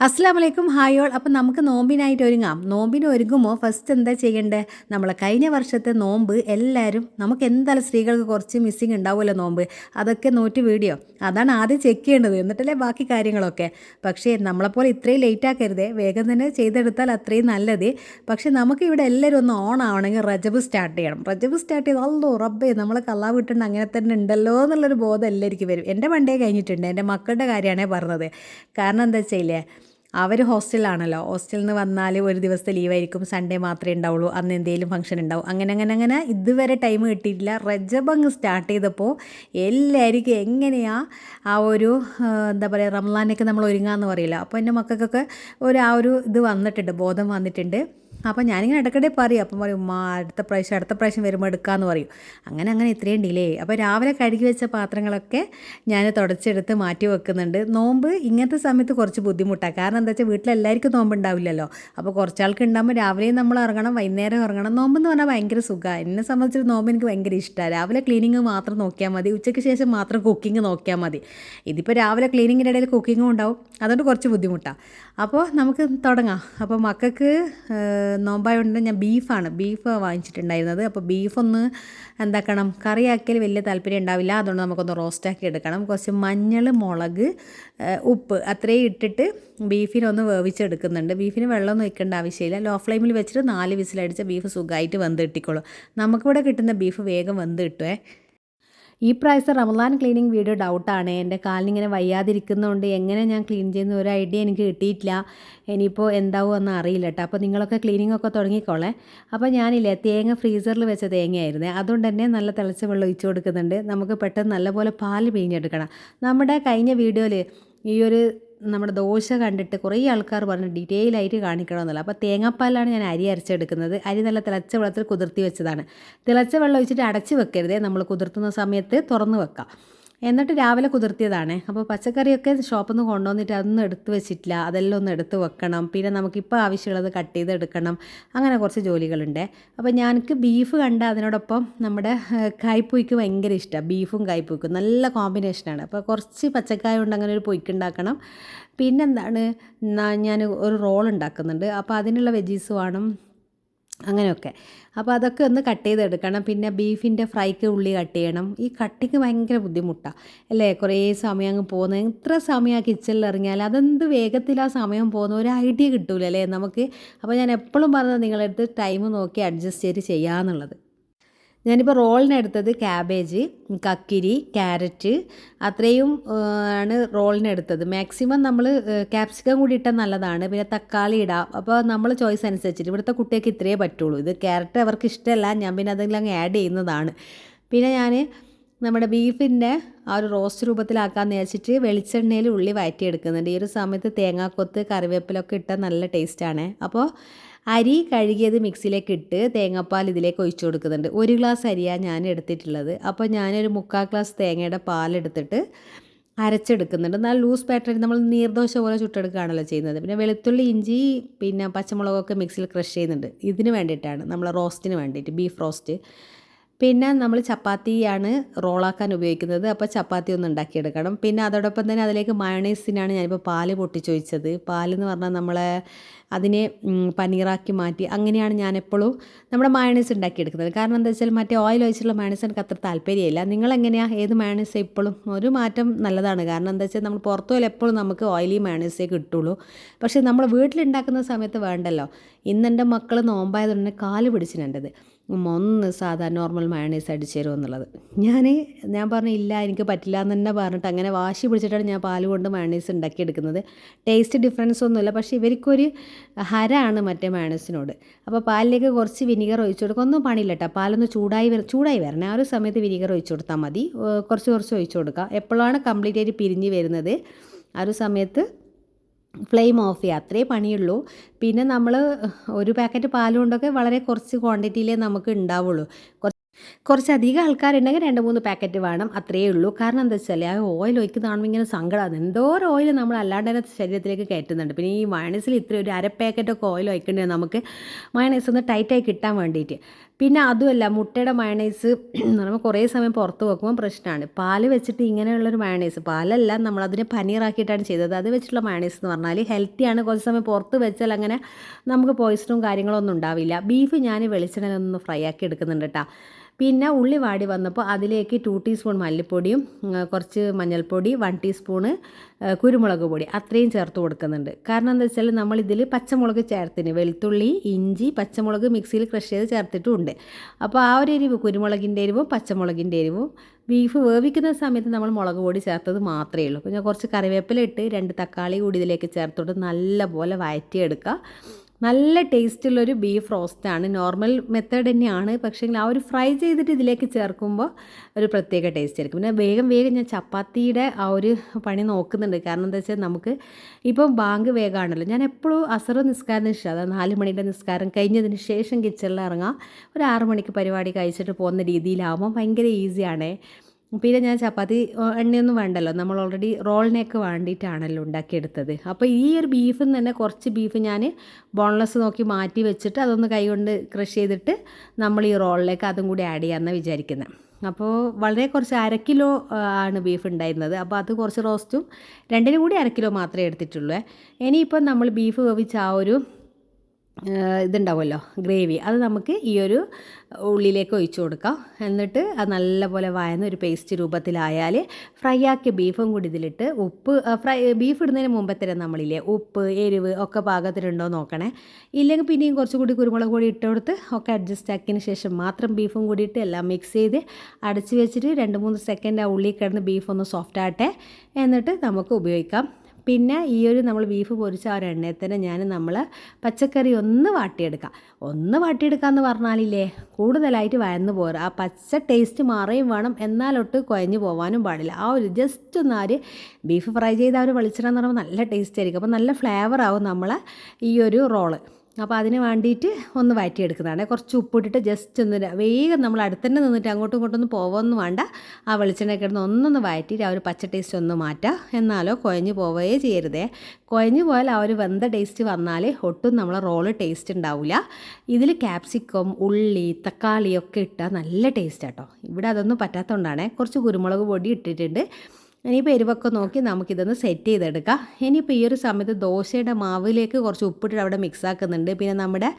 അസ്സാം വലൈക്കും ഹായോൾ അപ്പം നമുക്ക് നോമ്പിനായിട്ട് ഒരുങ്ങാം. നോമ്പിന് ഒരുങ്ങുമോ? ഫസ്റ്റ് എന്താ ചെയ്യേണ്ടത് നമ്മളെ കഴിഞ്ഞ വർഷത്തെ നോമ്പ് എല്ലാവരും നമുക്ക് എന്തായാലും സ്ത്രീകൾക്ക് കുറച്ച് മിസ്സിങ് ഉണ്ടാവുമല്ലോ നോമ്പ്. അതൊക്കെ നോറ്റ് വീഡിയോ. അതാണ് ആദ്യം ചെക്ക് ചെയ്യേണ്ടത്. എന്നിട്ടല്ലേ ബാക്കി കാര്യങ്ങളൊക്കെ. പക്ഷേ നമ്മളെപ്പോലെ ഇത്രയും ലേറ്റ് ആക്കരുത്. വേഗം തന്നെ ചെയ്തെടുത്താൽ അത്രയും നല്ലത്. പക്ഷേ നമുക്ക് ഇവിടെ എല്ലാവരും ഒന്ന് ഓൺ ആവണമെങ്കിൽ റജബ് സ്റ്റാർട്ട് ചെയ്യണം. റജബ് സ്റ്റാർട്ട് ചെയ്ത് അല്ലോ റബ്ബേ നമ്മളെ കള്ളാ കിട്ടേണ്ട അങ്ങനെ തന്നെ ഉണ്ടല്ലോ എന്നുള്ളൊരു ബോധം എല്ലാവർക്കും വരും. എന്റെ വണ്ടിയെ കഴിഞ്ഞിട്ടുണ്ട്. എന്റെ മക്കളുടെ കാര്യമാണേ പറഞ്ഞത്. കാരണം എന്താ വെച്ചില്ലേ അവർ ഹോസ്റ്റലിലാണല്ലോ. ഹോസ്റ്റലിൽ നിന്ന് വന്നാൽ ഒരു ദിവസത്തെ ലീവായിരിക്കും. സൺഡേ മാത്രമേ ഉണ്ടാവുള്ളൂ. അന്ന് എന്തെങ്കിലും ഫംഗ്ഷൻ ഉണ്ടാവും. അങ്ങനെ അങ്ങനെ അങ്ങനെ ഇതുവരെ ടൈം കിട്ടിയിട്ടില്ല. റജബ് സ്റ്റാർട്ട് ചെയ്തപ്പോൾ എല്ലാവർക്കും എങ്ങനെയാ ആ ഒരു എന്താ പറയുക റംലാനൊക്കെ നമ്മൾ ഒരുങ്ങാന്ന് പറയില്ല. അപ്പോൾ എന്റെ മക്കൾക്കൊക്കെ ഒരു ആ ഒരു ഇത് വന്നിട്ടുണ്ട് ബോധം വന്നിട്ടുണ്ട്. അപ്പോൾ ഞാനിങ്ങനെ ഇടയ്ക്കിടെ പറയും. അപ്പം പറയും ഉമ്മ അടുത്ത പ്രാവശ്യം അടുത്ത പ്രാവശ്യം വരുമ്പോൾ എടുക്കാമെന്ന് പറയും. അങ്ങനെ അങ്ങനെ ഇത്രയും ഡിലേ. അപ്പോൾ രാവിലെ കഴുകി വെച്ച പാത്രങ്ങളൊക്കെ ഞാൻ തുടച്ചെടുത്ത് മാറ്റി വെക്കുന്നുണ്ട്. നോമ്പ് ഇങ്ങനത്തെ സമയത്ത് കുറച്ച് ബുദ്ധിമുട്ടാണ് കാരണം എന്താ വെച്ചാൽ വീട്ടിലെല്ലാവർക്കും നോമ്പ് ഉണ്ടാവില്ലല്ലോ അപ്പോൾ കുറച്ചാൾക്ക് ഉണ്ടാകുമ്പോൾ രാവിലെയും നമ്മൾ ഇറങ്ങണം വൈകുന്നേരം ഇറങ്ങണം നോമ്പ് എന്ന് പറഞ്ഞാൽ ഭയങ്കര സുഖമാണ് എന്നെ സംബന്ധിച്ച് നോമ്പ് എനിക്ക് ഭയങ്കര ഇഷ്ടമാണ് രാവിലെ ക്ലീനിങ് മാത്രം നോക്കിയാൽ മതി. ഉച്ചയ്ക്ക് ശേഷം മാത്രം കുക്കിംഗ് നോക്കിയാൽ മതി. ഇതിപ്പോൾ രാവിലെ ക്ലീനിങ്ങിന്റെ ഇടയിൽ കുക്കിങ്ങും ഉണ്ടാവും. അതുകൊണ്ട് കുറച്ച് ബുദ്ധിമുട്ടാണ് അപ്പോൾ നമുക്ക് തുടങ്ങാം. അപ്പോൾ മക്കൾക്ക് നോമ്പായതുകൊണ്ട് ഞാൻ ബീഫാണ്. ബീഫ് വാങ്ങിച്ചിട്ടുണ്ടായിരുന്നത്. അപ്പോൾ ബീഫൊന്ന് എന്താക്കണം? കറിയാക്കിയാൽ വലിയ താല്പര്യം ഉണ്ടാവില്ല. അതുകൊണ്ട് നമുക്കൊന്ന് റോസ്റ്റാക്കി എടുക്കണം. കുറച്ച് മഞ്ഞൾ മുളക് ഉപ്പ് അത്രയും ഇട്ടിട്ട് ബീഫിനൊന്ന് വേവിച്ചെടുക്കുന്നുണ്ട്. ബീഫിന് വെള്ളമൊന്നും വയ്ക്കേണ്ട ആവശ്യമില്ല. ലോ ഫ്ലെയിമിൽ വെച്ചിട്ട് നാല് വിസിലടിച്ച ബീഫ് സുഖമായിട്ട് വെന്ത് കിട്ടിക്കോളും. നമുക്കിവിടെ കിട്ടുന്ന ബീഫ് വേഗം വെന്ത് കിട്ടുമേ ഈ പ്രാവശ്യം റമദാൻ ക്ലീനിങ് വീഡിയോ ഡൗട്ടാണ്. എന്റെ കാലിനിങ്ങനെ വയ്യാതിരിക്കുന്നതുകൊണ്ട് എങ്ങനെ ഞാൻ ക്ലീൻ ചെയ്യുന്ന ഒരു ഐഡിയ എനിക്ക് കിട്ടിയിട്ടില്ല. ഇനിയിപ്പോൾ എന്താവും എന്ന് അറിയില്ല കേട്ടോ അപ്പോൾ നിങ്ങളൊക്കെ ക്ലീനിങ് ഒക്കെ തുടങ്ങിക്കോളെ. അപ്പോൾ ഞാനില്ലേ തേങ്ങ ഫ്രീസറിൽ വെച്ച തേങ്ങയായിരുന്നേ. അതുകൊണ്ട് തന്നെ നല്ല തിളച്ച വെള്ളം ഒഴിച്ചു കൊടുക്കുന്നുണ്ട്. നമുക്ക് പെട്ടെന്ന് നല്ലപോലെ പാൽ പിഴിഞ്ഞെടുക്കണം. നമ്മുടെ കഴിഞ്ഞ വീഡിയോയിൽ ഈ ഒരു നമ്മുടെ ദോശ കണ്ടിട്ട് കുറേ ആൾക്കാർ പറഞ്ഞു ഡീറ്റെയിൽ ആയിട്ട് കാണിക്കണം എന്നുള്ളത് അപ്പോൾ തേങ്ങാപ്പാലാണ് ഞാൻ അരി അരച്ചെടുക്കുന്നത്. അരി നല്ല തിളച്ച വെള്ളത്തിൽ കുതിർത്തി വെച്ചതാണ്. തിളച്ച വെള്ളം ഒഴിച്ചിട്ട് അടച്ച് വെക്കരുതേ. നമ്മൾ കുതിർത്തുന്ന സമയത്ത് തുറന്ന് വെക്കാം. എന്നിട്ട് രാവിലെ കുതിർത്തിയതാണ്. അപ്പോൾ പച്ചക്കറിയൊക്കെ ഷോപ്പിൽ നിന്ന് കൊണ്ടുവന്നിട്ട് അതൊന്നും എടുത്ത് വെച്ചിട്ടില്ല. അതെല്ലാം ഒന്ന് എടുത്ത് വെക്കണം. പിന്നെ നമുക്കിപ്പോൾ ആവശ്യമുള്ളത് കട്ട് ചെയ്ത് എടുക്കണം. അങ്ങനെ കുറച്ച് ജോലികളുണ്ട്. അപ്പോൾ ഞാനക്ക് ബീഫ് കണ്ട അതിനോടൊപ്പം നമ്മുടെ കായ്പൊയ്ക്ക് ഭയങ്കര ഇഷ്ടമാണ് ബീഫും കായ്പൊയ്ക്കും. നല്ല കോമ്പിനേഷനാണ്. അപ്പോൾ കുറച്ച് പച്ചക്കായ കൊണ്ട് അങ്ങനെ ഒരു പൊയ്ക്ക് ഉണ്ടാക്കണം. പിന്നെന്താണ് ഞാൻ ഒരു റോൾ ഉണ്ടാക്കുന്നുണ്ട്. അപ്പോൾ അതിനുള്ള വെജീസ് വേണം. അങ്ങനെയൊക്കെ. അപ്പോൾ അതൊക്കെ ഒന്ന് കട്ട് ചെയ്തെടുക്കണം. പിന്നെ ബീഫിന്റെ ഫ്രൈക്ക് ഉള്ളി കട്ട് ചെയ്യണം. ഈ കട്ടിക്ക് ഭയങ്കര ബുദ്ധിമുട്ടാണ് അല്ലേ? കുറേ സമയം അങ്ങ് പോകുന്നത് എത്ര സമയം കിച്ചണിൽ ഇറങ്ങിയാൽ അതെന്ത് വേഗത്തിൽ ആ സമയം പോകുന്ന ഒരു ഐഡിയ കിട്ടൂല അല്ലേ നമുക്ക് അപ്പോൾ ഞാൻ എപ്പോഴും പറഞ്ഞത് നിങ്ങളെടുത്ത് ടൈം നോക്കി അഡ്ജസ്റ്റ് ചെയ്ത് ചെയ്യാമെന്നുള്ളത് ഞാനിപ്പോൾ റോളിനെടുത്തത് ക്യാബേജ് കക്കിരി ക്യാരറ്റ് അത്രയും ആണ് ആണ് റോളിനെടുത്തത് മാക്സിമം നമ്മൾ ക്യാപ്സിക്കം കൂടി ഇട്ടാൽ നല്ലതാണ്. പിന്നെ തക്കാളി ഇടാം. അപ്പോൾ നമ്മൾ ചോയ്സ് അനുസരിച്ചിട്ട് ഇവിടുത്തെ കുട്ടികൾക്ക് ഇത്രയേ പറ്റുള്ളൂ. ഇത് ക്യാരറ്റ് അവർക്ക് ഇഷ്ടമല്ല ഞാൻ പിന്നെ അതെല്ലാം അങ്ങ് ആഡ് ചെയ്യുന്നതാണ്. പിന്നെ ഞാൻ നമ്മുടെ ബീഫിന്റെ ആ ഒരു റോസ്റ്റ് രൂപത്തിലാക്കാമെന്ന് വെച്ചിട്ട് വെളിച്ചെണ്ണയിൽ ഉള്ളി വഴറ്റിയെടുക്കുന്നുണ്ട് ഈ ഒരു സമയത്ത് തേങ്ങാക്കൊത്ത് കറിവേപ്പിലൊക്കെ ഇട്ടാൽ നല്ല ടേസ്റ്റാണ് അപ്പോൾ അരി കഴുകിയത് മിക്സിയിലേക്ക് ഇട്ട് തേങ്ങാപ്പാൽ ഇതിലേക്ക് ഒഴിച്ചു കൊടുക്കുന്നുണ്ട്. ഒരു ഗ്ലാസ് അരിയാണ് ഞാൻ എടുത്തിട്ടുള്ളത്. അപ്പോൾ ഞാനൊരു മുക്കാൽ ഗ്ലാസ് തേങ്ങയുടെ പാലെടുത്തിട്ട് അരച്ചെടുക്കുന്നുണ്ട്. എന്നാൽ ലൂസ് പാറ്റേൺ നമ്മൾ നീർദോശ പോലെ ചുട്ടെടുക്കുകയാണല്ലോ ചെയ്യുന്നത്. പിന്നെ വെളുത്തുള്ളി ഇഞ്ചി പിന്നെ പച്ചമുളകൊക്കെ മിക്സിയിൽ ക്രഷ് ചെയ്യുന്നുണ്ട്. ഇതിന് വേണ്ടിയിട്ടാണ്. നമ്മൾ റോസ്റ്റിന് വേണ്ടിയിട്ട് ബീഫ് റോസ്റ്റ്. പിന്നെ നമ്മൾ ചപ്പാത്തിയാണ് റോളാക്കാൻ ഉപയോഗിക്കുന്നത്. അപ്പോൾ ചപ്പാത്തി ഒന്ന് ഉണ്ടാക്കിയെടുക്കണം. പിന്നെ അതോടൊപ്പം തന്നെ അതിലേക്ക് മയണൈസിനാണ് ഞാനിപ്പോൾ പാൽ പൊട്ടിച്ചൊഴിച്ചത്. പാലെന്ന് പറഞ്ഞാൽ നമ്മളെ അതിനെ പനീറാക്കി മാറ്റി അങ്ങനെയാണ് ഞാൻ എപ്പോഴും നമ്മുടെ മയണൈസ് ഉണ്ടാക്കിയെടുക്കുന്നത്. കാരണം എന്താ വെച്ചാൽ മറ്റേ ഓയിൽ ഒഴിച്ചുള്ള മയണൈസ് എനിക്ക് അത്ര താല്പര്യമില്ല. നിങ്ങൾ എങ്ങനെയാണ് ഏത് മയണൈസ് ഇപ്പോഴും? ഒരു മാറ്റം നല്ലതാണ്. കാരണം എന്താ വെച്ചാൽ നമ്മൾ പുറത്തു എപ്പോഴും നമുക്ക് ഓയിലി മയണൈസേ കിട്ടുള്ളൂ. പക്ഷേ നമ്മൾ വീട്ടിലുണ്ടാക്കുന്ന സമയത്ത് വേണ്ടല്ലോ. ഇന്നെന്റെ മക്കൾ നോമ്പായതുകൊണ്ട് കാൽ പിടിച്ചിട്ടുണ്ടത് ഒന്ന് സാധാ നോർമൽ മയണൈസ് അടിച്ചു തരുമോ എന്നുള്ളത്. ഞാൻ ഞാൻ പറഞ്ഞു ഇല്ല എനിക്ക് പറ്റില്ല എന്ന് തന്നെ പറഞ്ഞിട്ട് അങ്ങനെ വാശി പിടിച്ചിട്ടാണ് ഞാൻ പാൽ കൊണ്ട് മയണൈസ് ഉണ്ടാക്കിയെടുക്കുന്നത്. ടേസ്റ്റ് ഡിഫറൻസ് ഒന്നുമില്ല. പക്ഷേ ഇവർക്കൊരു ഹരാണ് മറ്റേ മയണൈസിനോട് അപ്പോൾ പാലിലേക്ക് കുറച്ച് വിനിഗർ ഒഴിച്ചു കൊടുക്കുക ഒന്നും പണിയില്ല കേട്ടോ. പാലൊന്ന് ചൂടായി വര ചൂടായി വരണം. ആ ഒരു സമയത്ത് വിനിഗർ ഒഴിച്ചു കൊടുത്താൽ മതി. കുറച്ച് കുറച്ച് ഒഴിച്ചു കൊടുക്കുക. എപ്പോഴാണ് കംപ്ലീറ്റ് ആയിട്ട് പിരിഞ്ഞ് വരുന്നത്? ആ ഒരു സമയത്ത് ഫ്ലെയിം ഓഫ് ചെയ്യുക അത്രേ പണിയുള്ളൂ. പിന്നെ നമ്മൾ ഒരു പാക്കറ്റ് പാൽ കൊണ്ടൊക്കെ വളരെ കുറച്ച് ക്വാണ്ടിറ്റിയിലേ നമുക്ക് ഉണ്ടാവുള്ളൂ കുറച്ച് കുറച്ചധികം ആൾക്കാരുണ്ടെങ്കിൽ രണ്ട് മൂന്ന് പാക്കറ്റ് വേണം. അത്രയേ ഉള്ളൂ. കാരണം എന്താ വെച്ചാൽ ആ ഓയിൽ ഒഴിക്കുന്ന കാണുമ്പോൾ ഇങ്ങനെ സങ്കടമാണ് എന്തോരം ഓയിൽ നമ്മൾ അല്ലാണ്ട് തന്നെ ശരീരത്തിലേക്ക് കയറ്റുന്നുണ്ട്. പിന്നെ ഈ മയണസിൽ ഇത്ര ഒരു അര പാക്കറ്റൊക്കെ ഓയിൽ ഒഴിക്കേണ്ടത് നമുക്ക്? മയണസ് ഒന്ന് ടൈറ്റായി കിട്ടാൻ വേണ്ടിയിട്ട് പിന്നെ അതുമല്ല മുട്ടയുടെ മയണൈസ് നമ്മൾ കുറേ സമയം പുറത്ത് വെക്കുമ്പോൾ പ്രശ്നമാണ് പാൽ വെച്ചിട്ട് ഇങ്ങനെയുള്ളൊരു മയണൈസ് പാലല്ല നമ്മളതിനെ പനീറാക്കിയിട്ടാണ് ചെയ്തത്. അത് വെച്ചിട്ടുള്ള മയണൈസ് എന്ന് പറഞ്ഞാൽ ഹെൽത്തിയാണ് കുറച്ച് സമയം പുറത്ത് വെച്ചാൽ അങ്ങനെ നമുക്ക് പോയിസണും കാര്യങ്ങളൊന്നും ഉണ്ടാവില്ല. ബീഫ് ഞാൻ വെളിച്ചെണ്ണയിലൊന്ന് ഫ്രൈ ആക്കി എടുക്കുന്നുണ്ട് കേട്ടോ പിന്നെ ഉള്ളി വാടി വന്നപ്പോൾ അതിലേക്ക് ടു ടീസ്പൂൺ മല്ലിപ്പൊടിയും കുറച്ച് മഞ്ഞൾപ്പൊടി വൺ ടീസ്പൂണ് കുരുമുളക് പൊടി അത്രയും ചേർത്ത് കൊടുക്കുന്നുണ്ട്. കാരണം എന്താ വെച്ചാൽ നമ്മളിതിൽ പച്ചമുളക് ചേർത്തിന്. വെളുത്തുള്ളി ഇഞ്ചി പച്ചമുളക് മിക്സിയിൽ ക്രഷ് ചെയ്ത് ചേർത്തിട്ടുണ്ട്. അപ്പോൾ ആ ഒരു എരിവ് കുരുമുളകിന്റെ എരിവും പച്ചമുളകിന്റെ എരിവും ബീഫ് വേവിക്കുന്ന സമയത്ത് നമ്മൾ മുളക് പൊടി ചേർത്തത് മാത്രമേ ഉള്ളൂ. പിന്നെ കുറച്ച് കറിവേപ്പില ഇട്ട് രണ്ട് തക്കാളി കൂടി ഇതിലേക്ക് ചേർത്തോട്ട് നല്ലപോലെ വഴറ്റിയെടുക്കുക നല്ല ടേസ്റ്റുള്ളൊരു ബീഫ് റോസ്റ്റാണ്. നോർമൽ മെത്തേഡ് തന്നെയാണ്. പക്ഷേ ആ ഒരു ഫ്രൈ ചെയ്തിട്ട് ഇതിലേക്ക് ചേർക്കുമ്പോൾ ഒരു പ്രത്യേക ടേസ്റ്റ് ആയിരിക്കും. പിന്നെ വേഗം വേഗം ഞാൻ ചപ്പാത്തിയുടെ ആ ഒരു പണി നോക്കുന്നുണ്ട്. കാരണം എന്താ വെച്ചാൽ നമുക്ക് ഇപ്പം ബാങ്ക് വേഗമാണല്ലോ ഞാൻ എപ്പോഴും അസറ് നിസ്കാരത്തിന് ശേഷം അതായത് നാല് മണിയുടെ നിസ്കാരം കഴിഞ്ഞതിന് ശേഷം കിച്ചണിൽ ഇറങ്ങാം. ഒരു ആറ് മണിക്ക് പരിപാടി കഴിച്ചിട്ട് പോകുന്ന രീതിയിലാവുമ്പോൾ ഭയങ്കര ഈസിയാണേ. പിന്നെ ഞാൻ ചപ്പാത്തി എണ്ണയൊന്നും വേണ്ടല്ലോ. നമ്മൾ ഓൾറെഡി റോളിനൊക്കെ വേണ്ടിയിട്ടാണല്ലോ ഉണ്ടാക്കിയെടുത്തത്. അപ്പോൾ ഈ ഒരു ബീഫിൽ തന്നെ കുറച്ച് ബീഫ് ഞാൻ ബോൺലെസ് നോക്കി മാറ്റി വെച്ചിട്ട് അതൊന്ന് കൈകൊണ്ട് ക്രഷ് ചെയ്തിട്ട് നമ്മൾ ഈ റോളിലേക്ക് അതും കൂടി ആഡ് ചെയ്യാമെന്നാണ് വിചാരിക്കുന്നത് അപ്പോൾ വളരെ കുറച്ച് അര കിലോ ആണ് ബീഫ് ഉണ്ടായിരുന്നത്. അപ്പോൾ അത് കുറച്ച് റോസ്റ്റും രണ്ടിനും കൂടി അര കിലോ മാത്രമേ എടുത്തിട്ടുള്ളൂ. ഇനിയിപ്പോൾ നമ്മൾ ബീഫ് വേവിച്ച ആ ഒരു ഇതുണ്ടാവുമല്ലോ ഗ്രേവി. അത് നമുക്ക് ഈ ഒരു ഉള്ളിലേക്ക് ഒഴിച്ചു കൊടുക്കാം. എന്നിട്ട് അത് നല്ലപോലെ വയന്ന് ഒരു പേസ്റ്റ് രൂപത്തിലായാൽ ഫ്രൈ ആക്കിയ ബീഫും കൂടി ഇതിലിട്ട് ഉപ്പ് ഫ്രൈ ബീഫ് ഇടുന്നതിന് മുമ്പേ തരാം നമ്മളില്ലേ ഉപ്പ് എരിവ് ഒക്കെ പാകത്തിലുണ്ടോ നോക്കണേ. ഇല്ലെങ്കിൽ പിന്നെയും കുറച്ചുകൂടി കുരുമുളക് കൂടി ഇട്ട് കൊടുത്ത് ഒക്കെ അഡ്ജസ്റ്റ് ആക്കിയതിന് ശേഷം മാത്രം ബീഫും കൂടി ഇട്ട് എല്ലാം മിക്സ് ചെയ്ത് അടച്ച് വെച്ചിട്ട് രണ്ട് മൂന്ന് സെക്കൻഡ് ആ ഉള്ളിൽ കിടന്ന് ബീഫ് ഒന്ന് സോഫ്റ്റ് ആട്ടെ എന്നിട്ട് നമുക്ക് ഉപയോഗിക്കാം. പിന്നെ ഈ ഒരു നമ്മൾ ബീഫ് പൊരിച്ച ആ ഒരു എണ്ണയിൽ തന്നെ ഞാൻ നമ്മൾ പച്ചക്കറി ഒന്ന് വാട്ടിയെടുക്കാം. ഒന്ന് വാട്ടിയെടുക്കുക എന്ന് പറഞ്ഞാലില്ലേ കൂടുതലായിട്ട് വയന്ന് പോരാ. ആ പച്ച ടേസ്റ്റ് മാറുകയും വേണം എന്നാലൊട്ട് കുഴഞ്ഞു പോകാനും പാടില്ല. ആ ഒരു ജസ്റ്റ് ഒന്ന് ആര് ബീഫ് ഫ്രൈ ചെയ്ത വെളിച്ചെണ്ണ എന്ന് പറയുമ്പോൾ നല്ല ടേസ്റ്റ് ആയിരിക്കും. അപ്പോൾ നല്ല ഫ്ലേവർ ആവും നമ്മളെ ഈ ഒരു റോൾ അപ്പോൾ അതിന് വേണ്ടിയിട്ട് ഒന്ന് വഴറ്റിയെടുക്കുന്നതാണ് കുറച്ച് ഉപ്പിട്ടിട്ട് ജസ്റ്റ് ഒന്ന് വേഗം നമ്മൾ അടുത്തന്നെ നിന്നിട്ട് അങ്ങോട്ടും ഇങ്ങോട്ടും ഒന്നും പോവൊന്നും വേണ്ട. ആ വെളിച്ചെണ്ണ കിടന്ന് ഒന്നൊന്ന് വഴറ്റിയിട്ട് ആ ഒരു പച്ച ടേസ്റ്റ് ഒന്ന് മാറ്റാം. എന്നാലോ കുഴഞ്ഞു പോവുകയേ ചെയ്യരുതേ. കുഴഞ്ഞു പോയാൽ ആ ഒരു വെന്ത ടേസ്റ്റ് വന്നാൽ ഒട്ടും നമ്മളെ റോൾ ടേസ്റ്റ് ഉണ്ടാവില്ല ഇതിൽ ക്യാപ്സിക്കം ഉള്ളി തക്കാളി ഒക്കെ ഇട്ടാൽ നല്ല ടേസ്റ്റ് കേട്ടോ ഇവിടെ അതൊന്നും പറ്റാത്തതുകൊണ്ടാണ് കുറച്ച് കുരുമുളക് പൊടി ഇട്ടിട്ടുണ്ട്. ഇനിയിപ്പോൾ എരിവൊക്കെ നോക്കി നമുക്കിതൊന്ന് സെറ്റ് ചെയ്തെടുക്കാം. ഇനിയിപ്പോൾ ഈ ഒരു സമയത്ത് ദോശയുടെ മാവിലേക്ക് കുറച്ച് ഉപ്പിട്ട് അവിടെ മിക്സ് ആക്കുന്നുണ്ട്. പിന്നെ നമ്മുടെ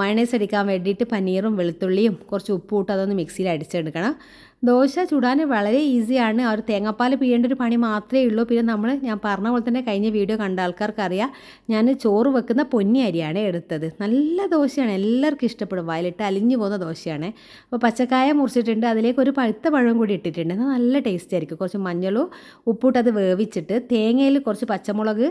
മയണൈസ് അടിക്കാൻ വേണ്ടിയിട്ട് പനീറും വെളുത്തുള്ളിയും കുറച്ച് ഉപ്പ് ഇട്ട് അതൊന്ന് മിക്സിയിൽ അടിച്ചെടുക്കണം. ദോശ ചുടാൻ വളരെ ഈസിയാണ്. ആ ഒരു തേങ്ങാപ്പാൽ പിയ്യേണ്ട ഒരു പണി മാത്രമേ ഉള്ളൂ. പിന്നെ നമ്മൾ ഞാൻ പറഞ്ഞ പോലെ തന്നെ കഴിഞ്ഞ വീഡിയോ കണ്ട ആൾക്കാർക്ക് അറിയാം ഞാൻ ചോറ് വെക്കുന്ന പൊന്നി അരിയാണ് എടുത്തത്. നല്ല ദോശയാണ്. എല്ലാവർക്കും ഇഷ്ടപ്പെടും. വയലിട്ട് അലിഞ്ഞു പോകുന്ന ദോശയാണ്. അപ്പോൾ പച്ചക്കായ മുറിച്ചിട്ടുണ്ട്. അതിലേക്ക് ഒരു പഴുത്ത പഴം കൂടി ഇട്ടിട്ടുണ്ട്. നല്ല ടേസ്റ്റ് ആയിരിക്കും. കുറച്ച് മഞ്ഞളും ഉപ്പിട്ട് അത് വേവിച്ചിട്ട് തേങ്ങയിൽ കുറച്ച് പച്ചമുളക്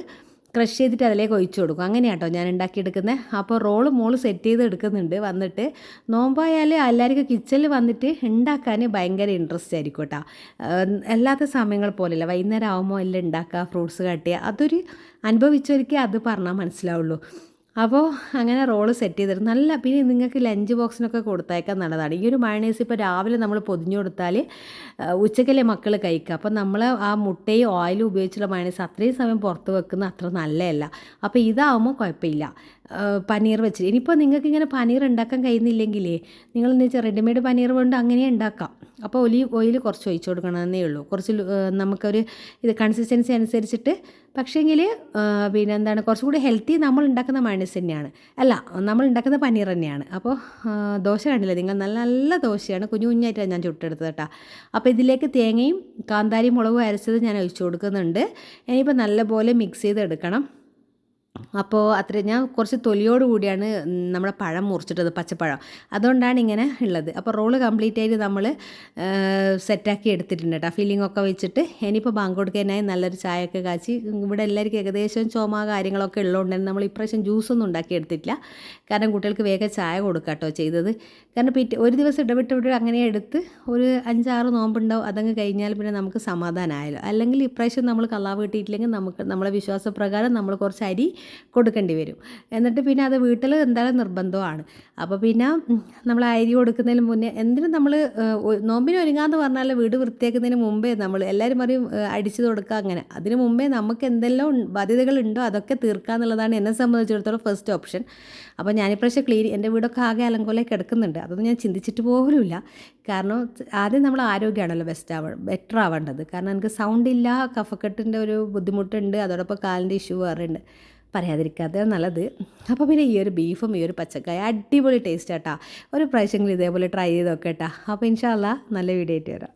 ക്രഷ് ചെയ്തിട്ട് അതിലേക്ക് ഒഴിച്ചു കൊടുക്കും. അങ്ങനെയാട്ടോ ഞാൻ ഉണ്ടാക്കിയെടുക്കുന്നത് അപ്പോൾ റോൾ മോൾ സെറ്റ് ചെയ്ത് എടുക്കുന്നുണ്ട്. വന്നിട്ട് നോമ്പായാൽ എല്ലാവർക്കും കിച്ചണിൽ വന്നിട്ട് ഉണ്ടാക്കാൻ ഭയങ്കര ഇൻട്രസ്റ്റ് ആയിരിക്കും കേട്ടോ അല്ലാത്ത സമയങ്ങൾ പോലെയല്ല. വൈകുന്നേരം ആകുമ്പോൾ എല്ലാം ഉണ്ടാക്കുക ഫ്രൂട്ട്സ് കട്ട് അതൊരു അനുഭവിച്ചവർക്ക് അത് പറഞ്ഞാൽ മനസ്സിലാവുള്ളൂ. അപ്പോൾ അങ്ങനെ റോൾ സെറ്റ് ചെയ്തിട്ട് നല്ല പിന്നെ നിങ്ങൾക്ക് ലഞ്ച് ബോക്സിനൊക്കെ കൊടുത്തയക്കാൻ നല്ലതാണ്. ഈ ഒരു മയണൈസ് ഇപ്പോൾ രാവിലെ നമ്മൾ പൊതിഞ്ഞു കൊടുത്താൽ ഉച്ചക്കല്ലേ മക്കൾ കഴിക്കുക അപ്പോൾ നമ്മൾ ആ മുട്ടയും ഓയിലും ഉപയോഗിച്ചുള്ള മയണൈസ് അത്രയും സമയം പുറത്ത് വെക്കുന്ന അത്ര നല്ലതല്ല അപ്പോൾ ഇതാവുമ്പോൾ കുഴപ്പമില്ല. പനീർ വെച്ചിട്ട്. ഇനിയിപ്പോൾ നിങ്ങൾക്ക് ഇങ്ങനെ പനീർ ഉണ്ടാക്കാൻ കഴിയുന്നില്ലെങ്കിലേ നിങ്ങൾ എന്ന് വെച്ചാൽ റെഡിമെയ്ഡ് പനീർ കൊണ്ട് അങ്ങനെ ഉണ്ടാക്കാം. അപ്പോൾ ഒലീവ് ഓയിൽ കുറച്ച് ഒഴിച്ചു കൊടുക്കണമെന്നേ ഉള്ളൂ. കുറച്ച് നമുക്കൊരു ഇത് കൺസിസ്റ്റൻസി അനുസരിച്ചിട്ട്. പക്ഷേങ്കിൽ പിന്നെ എന്താണ് കുറച്ചുകൂടി ഹെൽത്തി നമ്മൾ ഉണ്ടാക്കുന്ന മണിസ് തന്നെയാണ്. അല്ല നമ്മൾ ഉണ്ടാക്കുന്ന പനീർ തന്നെയാണ്. അപ്പോൾ ദോശ കണ്ടില്ലേ നിങ്ങൾ? നല്ല നല്ല ദോശയാണ്. കുഞ്ഞു കുഞ്ഞായിട്ടാണ് ഞാൻ ചുട്ടെടുത്തത് കേട്ടോ. അപ്പോൾ ഇതിലേക്ക് തേങ്ങയും കാന്താരി മുളകും അരച്ചത് ഞാൻ ഒഴിച്ചു കൊടുക്കുന്നുണ്ട്. ഇനിയിപ്പോൾ നല്ലപോലെ മിക്സ് ചെയ്ത് എടുക്കണം അപ്പോൾ അത്ര ഞാൻ കുറച്ച് തൊലിയോട് കൂടിയാണ് നമ്മുടെ പഴം മുറിച്ചിട്ടത് പച്ചപ്പഴം. അതുകൊണ്ടാണ് ഇങ്ങനെ ഉള്ളത്. അപ്പോൾ റോൾ കംപ്ലീറ്റ് ആയിട്ട് നമ്മൾ സെറ്റാക്കി എടുത്തിട്ടുണ്ട് കേട്ടോ. ഫില്ലിംഗ് ഒക്കെ വെച്ചിട്ട് ഇനിയിപ്പോൾ ബാങ്ക് കൊടുക്കാനായി നല്ലൊരു ചായയൊക്കെ കാച്ചി. ഇവിടെ എല്ലാവർക്കും ഏകദേശം ചുമ കാര്യങ്ങളൊക്കെ ഉള്ളതുകൊണ്ട് തന്നെ നമ്മൾ ഇപ്രാവശ്യം ജ്യൂസൊന്നും ഉണ്ടാക്കി എടുത്തിട്ടില്ല. കാരണം കുട്ടികൾക്ക് വേഗം ചായ കൊടുക്കുക കേട്ടോ ചെയ്തത്. കാരണം പിറ്റേ ഒരു ദിവസം ഇടവിട്ട് ഇവിടെ അങ്ങനെ എടുത്ത് ഒരു അഞ്ചാറ് നോമ്പുണ്ടാവും അതങ്ങ് കഴിഞ്ഞാൽ പിന്നെ നമുക്ക് സമാധാനമായല്ലോ അല്ലെങ്കിൽ ഇപ്രാവശ്യം നമ്മൾ കള്ളാവ് കിട്ടിയിട്ടില്ലെങ്കിൽ നമുക്ക് നമ്മളെ വിശ്വാസപ്രകാരം നമ്മൾ കുറച്ച് അരി കൊടുക്കേണ്ടി വരും. എന്നിട്ട് പിന്നെ അത് വീട്ടിൽ എന്തായാലും നിർബന്ധമാണ്. അപ്പോൾ പിന്നെ നമ്മൾ അരി കൊടുക്കുന്നതിന് മുന്നേ എന്തിനും നമ്മൾ നോമ്പിന് ഒരുങ്ങാന്ന് പറഞ്ഞാൽ വീട് വൃത്തിയാക്കുന്നതിന് മുമ്പേ നമ്മൾ എല്ലാവരും പറയും അടിച്ചു കൊടുക്കുക അങ്ങനെ. അതിന് മുമ്പേ നമുക്ക് എന്തെല്ലാം ബാധ്യതകളുണ്ടോ അതൊക്കെ തീർക്കുക എന്നുള്ളതാണ് എന്നെ സംബന്ധിച്ചിടത്തോളം ഫസ്റ്റ് ഓപ്ഷൻ അപ്പോൾ ഞാനിപ്രാവശ്യം ക്ലീൻ എന്റെ വീടൊക്കെ ആകെ അലങ്കോലെ കിടക്കുന്നുണ്ട്. അതൊന്നും ഞാൻ ചിന്തിച്ചിട്ട് പോലുമില്ല. കാരണം ആദ്യം നമ്മൾ ആരോഗ്യമാണല്ലോ ബെസ്റ്റ് ആവ ബെറ്റർ ആവേണ്ടത്. കാരണം എനിക്ക് സൗണ്ട് ഇല്ല കഫക്കെട്ടിന്റെ ഒരു ബുദ്ധിമുട്ടുണ്ട്. അതോടൊപ്പം കാലിന്റെ ഇഷ്യൂ വേറെയുണ്ട്. പറയാതിരിക്കാതെ നല്ലത്. അപ്പോൾ പിന്നെ ഈ ഒരു ബീഫും ഈ ഒരു പച്ചക്കായ അടിപൊളി ടേസ്റ്റ് ആട്ടാ ഒരു പ്രാവശ്യമെങ്കിലും ഇതേപോലെ ട്രൈ ചെയ്ത് നോക്കട്ടാ അപ്പോൾ ഇൻഷാല്ല നല്ല വീഡിയോ ആയിട്ട് വരാം.